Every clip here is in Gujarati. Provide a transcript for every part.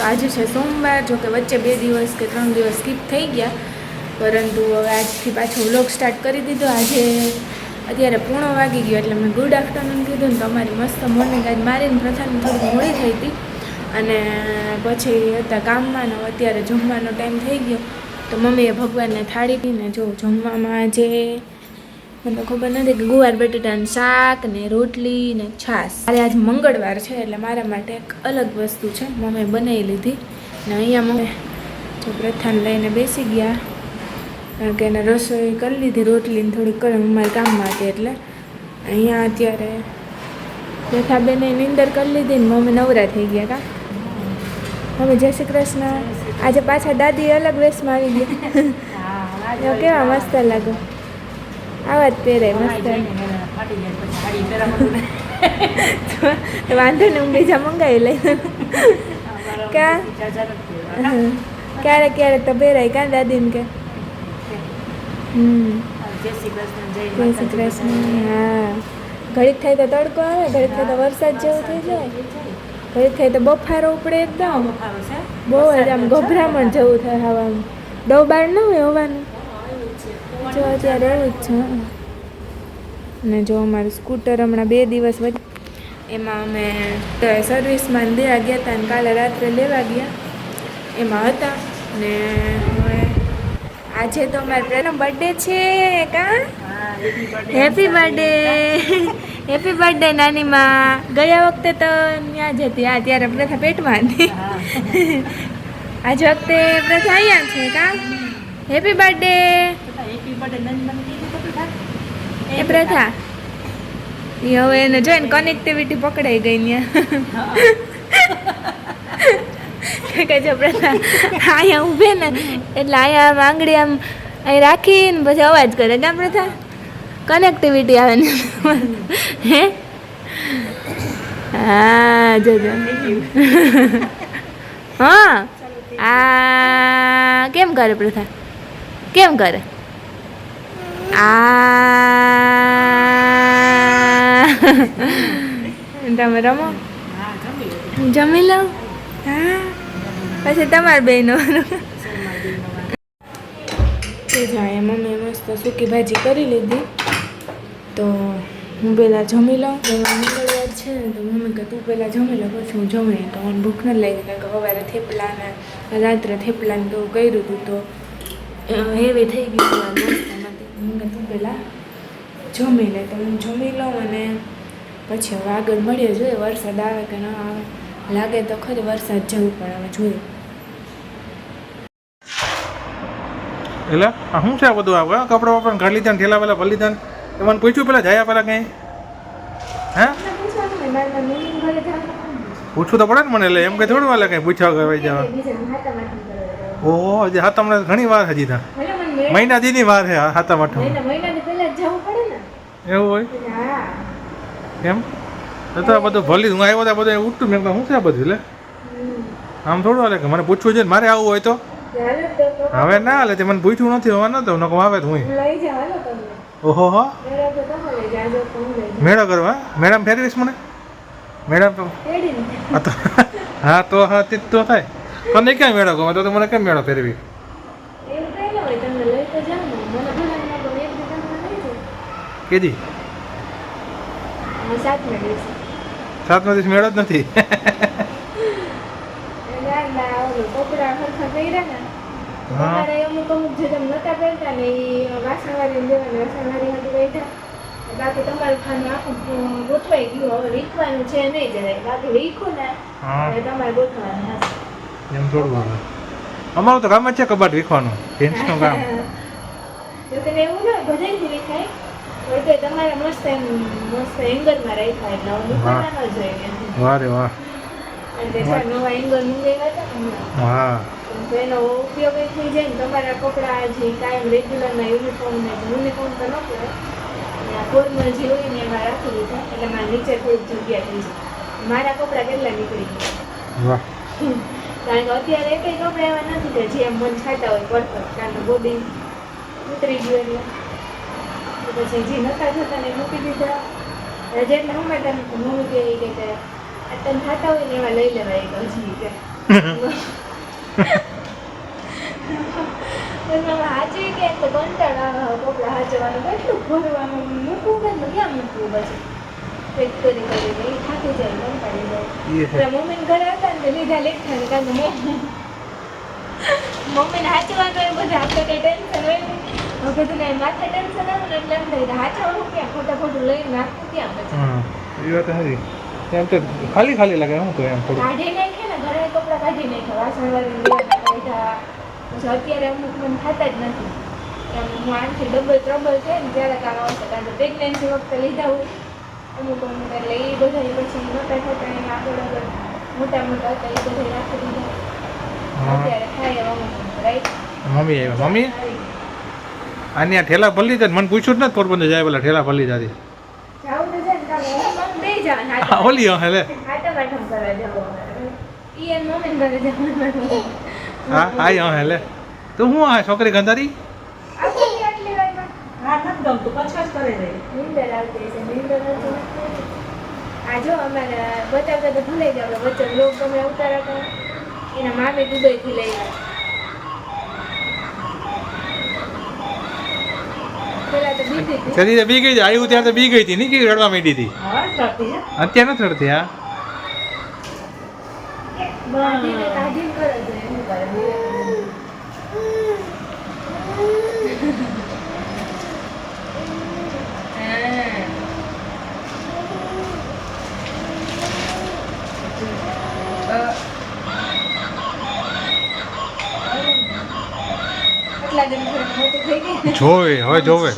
તો આજે છે સોમવાર જો કે વચ્ચે બે દિવસ કે ત્રણ દિવસ સ્કીપ થઈ ગયા. પરંતુ હવે આજથી પાછો વ્લોગ સ્ટાર્ટ કરી દીધો. આજે અત્યારે પૂણો વાગી ગયો એટલે મેં ગુડ આફ્ટરનૂન કીધું ને તમારી મસ્ત મોર્નિંગ આજ મારીને પ્રથાને થોડીક મોડી થઈ હતી. અને પછી હતા કામમાં અત્યારે જમવાનો ટાઈમ થઈ ગયો. તો મમ્મીએ ભગવાનને થાળી પીને જો જમવામાં આજે મને ખબર નથી કે ગુવાર બટેટાનું શાક ને રોટલી ને છાશ. અરે આજ મંગળવાર છે એટલે મારા માટે એક અલગ વસ્તુ છે. મમ્મીએ બનાવી લીધી ને અહીંયા મમ્મી જો પ્રથાને લઈને બેસી ગયા. કારણ કે એને રસોઈ કરી લીધી રોટલીને થોડીક કરે મારા કામમાં હતી એટલે. અહીંયા અત્યારે રેખાબેને નીંદર કરી લીધી ને મમ્મી નવરા થઈ ગયા કા. મમ્મી જય શ્રી કૃષ્ણ. આજે પાછા દાદી અલગ વેશમાં આવી ગયા. કેવા મસ્ત લાગો. આવા જ પહેરે મસ્ત. વાંધો ને હું બીજા મંગાવી લઈ. કા ક્યારેક ક્યારેક તો પહેરાય કા દાદીને કે? હમ. જય શ્રી કૃષ્ણ હા. ઘડીક થાય તો તડકો આવે ઘડીક થાય તો વરસાદ જેવું થઈ જાય. ઘડીક થાય તો બફારો ઉપડે એકદમ. બહુ જ આમ ગભરામણ જેવું થાય હવાનું. દવ બાર ન હોય હવાનું. જો અત્યારે એવું જ છે અને જો અમારું સ્કૂટર હમણાં બે દિવસ વચ્ચે એમાં અમે સર્વિસમાં દેવા ગયા હતા ને કાલે રાત્રે લેવા ગયા. એમાં હતા ને હવે આજે તો અમારે પ્રેરનો બર્થડે છે કા? હેપી બર્થડે હેપી બર્થડે નાનીમાં. ગયા વખતે તો ત્યાં જ હતી. આ ત્યારે પ્રથા પેટમાં હતી. આજ વખતે પ્રથા અહીંયા છે કા? હેપી બર્થડે એ પ્રથા. એ હવે એને જોઈને કનેક્ટિવિટી પકડાઈ ગઈ ને કે જો પ્રથા અહીંયા ઊભે ને એટલે અહીંયા આમ આંગળી આમ અહીં રાખીને પછી અવાજ કરે. કેમ પ્રથા? કનેક્ટિવિટી આવે ને. હે? હા જોજો હા. આ કેમ કરે પ્રથા? કેમ કરે? આ તમે રમો જમી લઉં હા પછી તમારા બહેનો તે જાય મમ્મીએ મસ્ત સૂકી ભાજી કરી લીધી તો હું પહેલાં જમી લઉં મંગળવાર છે ને તો મમ્મી કે તું પહેલાં જમી લો પછી હું જમી તો મને ભૂખ નથી લાગી કારણ કે સવારે થેપલાને રાત્રે થેપલાને તો કર્યું હતું તો હેવી થઈ ગયું હતું કે તું પહેલાં જમી લે. તો હું જમી લઉં અને પછી હવે આગળ મળીએ જોઈએ. વરસાદ આવે કે ના આવે. લાગે તો ખરી વરસાદ જવું પણ હવે જોઈએ. એટલે આ શું છે આ બધું? આવે કપડાં વપડા ઘર લીધા ઠેલા પેલા ભરી લીધા એ મને પૂછ્યું પેલા જયા પેલા કંઈ? હે? પૂછવું તો પડે ને મને એટલે એમ કે થોડું વાલે કંઈ પૂછ્યા કે જવા ઓહો હજી હા તમને ઘણી વાર હજી તા મહિના દીની વાર છે જવું પડે ને. એવું હોય? એમ? તો તો બધું ભલી હું આવ્યો તો આ બધું ઉઠતું મેં શું છે આ બધું લે? આમ થોડું હાલે કે મને પૂછવું છે ને મારે આવવું હોય તો? હવે ના હાલે તે મને પૂછ્યું નથી હવે નતો નકો આવે તો હું ઓહો હો. મેળો કરવા મેડમ ફેરવીશ મને? મેડમ હા તો હા તો હા તે તો થાય. તને ક્યાં મેળો ગમે તો તો મને કેમ મેળો ફેરવી? કેદી? નો દિવસ મેળો જ નથી. બાકી તમારું ખાનું આખું ગોઠવાઈ ગયું. હવે વીખવાનું છે નહીં જરાય. બાકી વીખું ને તમારે ગોઠવાનું હશે. એમ અમારું તો કામ જ છે કબાટ વીખવાનું કામ કે એવું ના બધાયથી વીખાય પણ તો તમારે મસ્ત એમ મસ્ત એંગલમાં રાખ્યા એટલે હવે મૂકવાના ન જોઈએ ત્યાંથી. વાહ ચાર નવા એંગલ મંગાવ્યા હતા હા. એનો ઉપયોગ એ થઈ જાય ને તમારા કપડાં જે કાયમ રેગ્યુલરના યુનિફોર્મ ને યુનિફોર્મ તો ન પડે ફોર્મલ જે હોય ને એમાં રાખી એટલે મારા નીચે થોડીક જગ્યા થઈ જાય. મારા કપડાં કેટલા નીકળી ગયા? કારણ કે અત્યારે એક કપડાં એવા નથી કે જે મન છાતા હોય પરફેક્ટ કારણ કે બોડી ઉતરી ગયું એટલે. પછી જે નતા થતા ને એ મૂકી દીધા. જેટલા હું મેં તને મમ્મી કે કે તને ખાતા હોય ને એવા લઈ લેવાય હજી કે. હાચવી કે તો કંટાળો આવે કપડાં હાચવાનું. કેટલું ભરવાનું મૂકવું કેટલું ક્યાં મૂકવું પછી? પેક કરી એ થાકી જાય કંટાળી જાય એ મમ્મીને ઘરે હતા ને લીધા લેખા ને કે મમ્મી મમ્મીને હાચવાનું એ બધા આપણે કંઈ ટેન્શન હોય બધું કાંઈ માથે ટેન્શન આવે ને એટલે એમ થાય કે હાચવાનું ક્યાં ખોટા ખોટું ક્યાં પછી હા એ વાત સારી એમ તો ખાલી ખાલી લાગે શું કહે એમ થોડું કાઢી નાખે ને ઘરે કપડાં કાઢી નાખે વાસણ વાળી કાઢ્યા પછી અત્યારે અમુક મને થતા જ નથી એમ હું આમથી ડબલ ટ્રબલ છે ને ત્યારે કામ આવશે કારણ કે પ્રેગ્નન્સી વખતે લીધા હોય અમુક અમુક એટલે એ બધા પછી મોટા થતા એને આગળ આગળ મોટા મોટા હતા એ બધા રાખી દીધા અત્યારે થાય અમુક રાઈટ મમ્મી મમ્મી આની આ ઠેલા ભલી જાય મને પૂછ્યું જ નથી પોરબંદર જાય પેલા ઠેલા ભલી જાતી ઓલી હેલે ને હા હે હા હેલે તો હું આ છોકરી ગંધારી? અમારે બતાવતા તો ભૂલાઈ ગયા વચ્ચે લોક ગમે ઉતારા એના મામે દુબઈથી લઈ આવ્યા. પેલા તો બી ગઈ આવ્યું ત્યારે તો બી ગઈ હતી નહીં કે રડવા માંડી હતી? અત્યારે નથી રડતી હા કાઢીને કાઢીને કરે છે એનું કરે હા. અ. આટલા દિન થોડીક મોટી થઈ ગઈ જોવે હવે જોવે?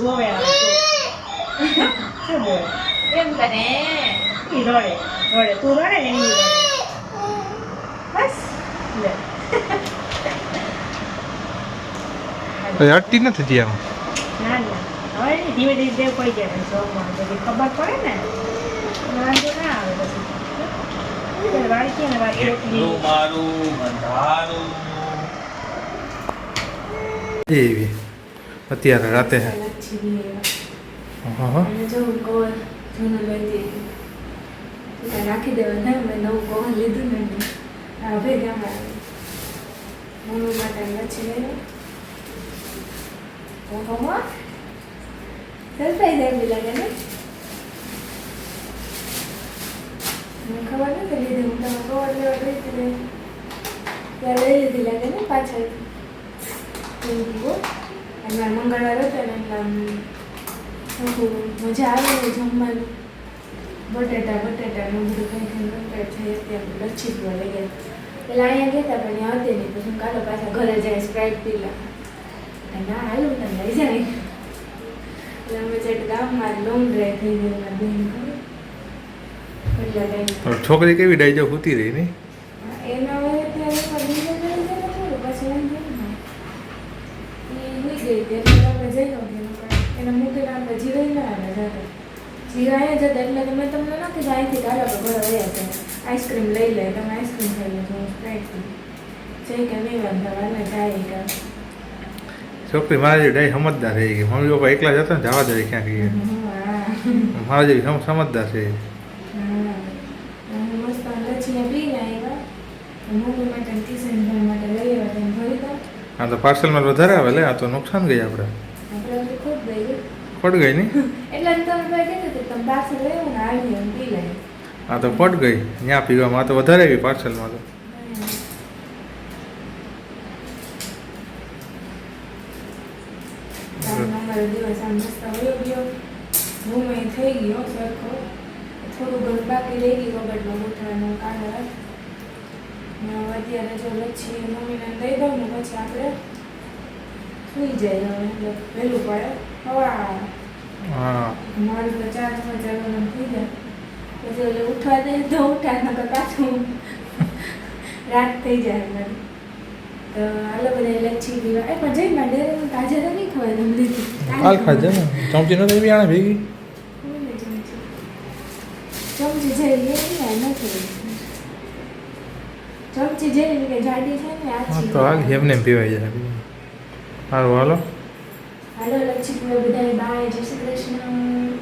એમ કરે. રડે રડે. તું રડે ને ઈ બસ. લે. પછી નથી થતી આમ. ના ના. હવે ધીમે ધીમે ટેવ પડી જાય શોખમાં પછી ખબર પડે ને વાંધો ના આવે પછી. વાળી છે ને વાળી રોટલી મારું બંધારું. એવી. અત્યારે રાતે હા. હા રાખી દેવાના મેં નવું કવર લીધું ને એટલે આ ભેગામાં આવ્યું મમ્મી માટે લચ્છી લઈ ઓહો સરપ્રાઈઝ આવી લાગે ને? મને ખબર નથી લીધી. હું તમે કવર લેવા ગઈ હતી ત્યારે લઈ લીધી લાગે ને પાછળ થેન્ક યુ અને મારે મંગળવાર હતો ને એટલે આમ થોડું મજા આવે જમવાનું. બટેટા બટેટા ને બધું કંઈ કંઈ કંઈ છે ત્યાં લચ્છી પીવા લઈ ગયા પેલા અહીંયા ગયા હતા પણ અહીંયા હતી નહીં. પછી કાલો પાછા ઘરે જાય સ્પ્રાઇટ પી લે. ના હાલું તને લઈ જાય એટલે અમે ચેટ ગામમાં લોંગ ડ્રાઈવ થઈ ગઈ મારી બહેન ખબર? છોકરી કેવી ડાઈજો હોતી રહી ને એના જીરાઈ જતા એટલે તો મેં તમને ના કીધું અહીંથી તો ઘરે વયા છે. આઈસ્ક્રીમ લઈ લે તમે આઈસ્ક્રીમ ખાઈ લેજો હું સ્પ્રાઇટ પી છે કે નહીં વાંધો વાલે જાય કે છોકરી મારા જેવી ડાય સમજદાર થઈ ગઈ મમ્મી પપ્પા એકલા જતા ને જવા દે ક્યાંક હા. મારા જેવી સમજદાર છે. હા. તો પાર્સલમાં વધારે આવે લે આ તો નુકસાન ગઈ આપણે દઈ ગઈ. પડ ગઈ નહીં એટલે તમે ભાઈ આ તો પડ ગઈ. ત્યાં પીવામાં તો વધારે આવી પાર્સલમાં તો. થઈ ગયો સરખો. થોડું ઘણું બાકી રહી ગયું કબડમાં ગોઠવાનું હવે અત્યારે જો લચ્છી મમ્મીને દઈ દઉં ને પછી આપણે સુઈ જાય હવે. એટલે વહેલું પડે. હવા હા. મારું તો ચાર વાગ્યાનું થઈ જાય. પછી એટલે ઉઠવા દે તો ઉઠા નકર પાછું રાત થઈ જાય તો આલો બધા લચ્છી પીવા. એ પણ જઈ માં ડેરે તાજે તો નહીં ખવાય તમે લીધી હાલ ખાજે ને. ચમચી નથી એવી આણે ભેગી? ચમચી? લેવી નથી ચમચી જેવી કે જાડી છે ને આ તો હાલ એમને એમ પીવાઈ જાય. સારું હાલો. હાલો લચ્છી પીવા બધા બાય જય શ્રી કૃષ્ણ